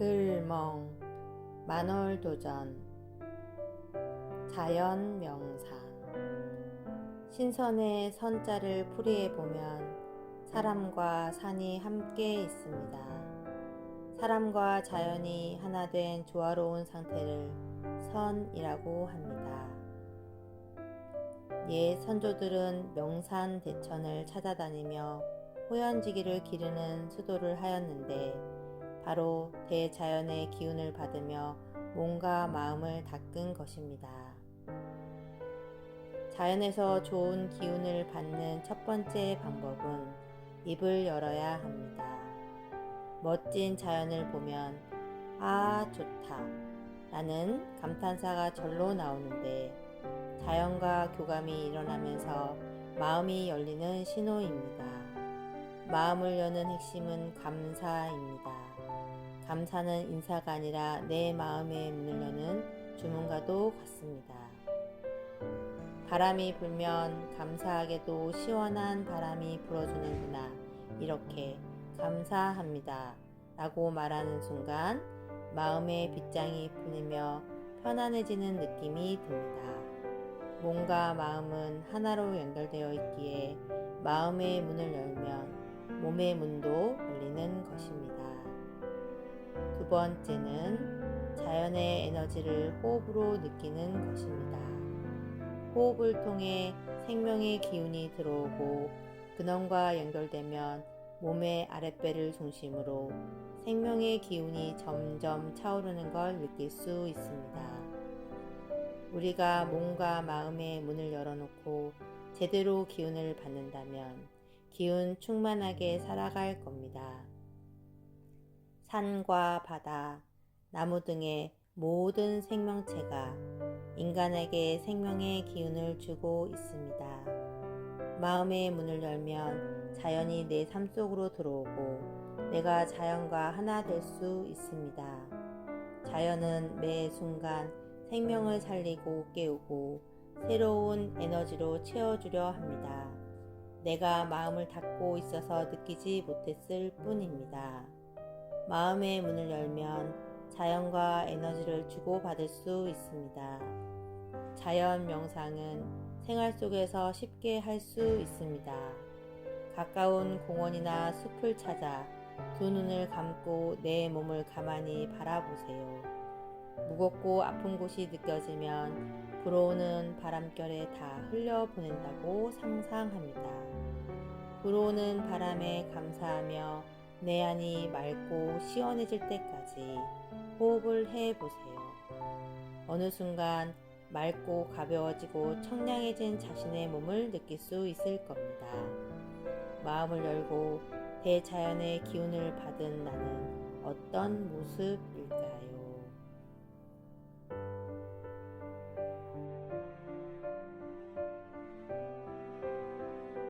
글멍 만월도전 자연 명상 신선의 선자를 풀이해 보면 사람과 산이 함께 있습니다. 사람과 자연이 하나 된 조화로운 상태를 선이라고 합니다. 옛 선조들은 명산 대천을 찾아다니며 호연지기를 기르는 수도를 하였는데 바로 대자연의 기운을 받으며 몸과 마음을 닦은 것입니다. 자연에서 좋은 기운을 받는 첫 번째 방법은 입을 열어야 합니다. 멋진 자연을 보면 아 좋다 라는 감탄사가 절로 나오는데 자연과 교감이 일어나면서 마음이 열리는 신호입니다. 마음을 여는 핵심은 감사입니다. 감사는 인사가 아니라 내 마음의 문을 여는 주문과도 같습니다. 바람이 불면 감사하게도 시원한 바람이 불어주는구나. 이렇게 감사합니다. 라고 말하는 순간 마음의 빗장이 풀리며 편안해지는 느낌이 듭니다. 몸과 마음은 하나로 연결되어 있기에 마음의 문을 열면 몸의 문도 열리는 것입니다. 두 번째는 자연의 에너지를 호흡으로 느끼는 것입니다. 호흡을 통해 생명의 기운이 들어오고 근원과 연결되면 몸의 아랫배를 중심으로 생명의 기운이 점점 차오르는 걸 느낄 수 있습니다. 우리가 몸과 마음의 문을 열어놓고 제대로 기운을 받는다면 기운 충만하게 살아갈 겁니다. 산과 바다, 나무 등의 모든 생명체가 인간에게 생명의 기운을 주고 있습니다. 마음의 문을 열면 자연이 내 삶 속으로 들어오고 내가 자연과 하나 될 수 있습니다. 자연은 매 순간 생명을 살리고 깨우고 새로운 에너지로 채워주려 합니다. 내가 마음을 닫고 있어서 느끼지 못했을 뿐입니다. 마음의 문을 열면 자연과 에너지를 주고받을 수 있습니다. 자연 명상은 생활 속에서 쉽게 할 수 있습니다. 가까운 공원이나 숲을 찾아 두 눈을 감고 내 몸을 가만히 바라보세요. 무겁고 아픈 곳이 느껴지면 불어오는 바람결에 다 흘려보낸다고 상상합니다. 불어오는 바람에 감사하며 내 안이 맑고 시원해질 때까지 호흡을 해 보세요. 어느 순간 맑고 가벼워지고 청량해진 자신의 몸을 느낄 수 있을 겁니다. 마음을 열고 대자연의 기운을 받은 나는 어떤 모습일까요?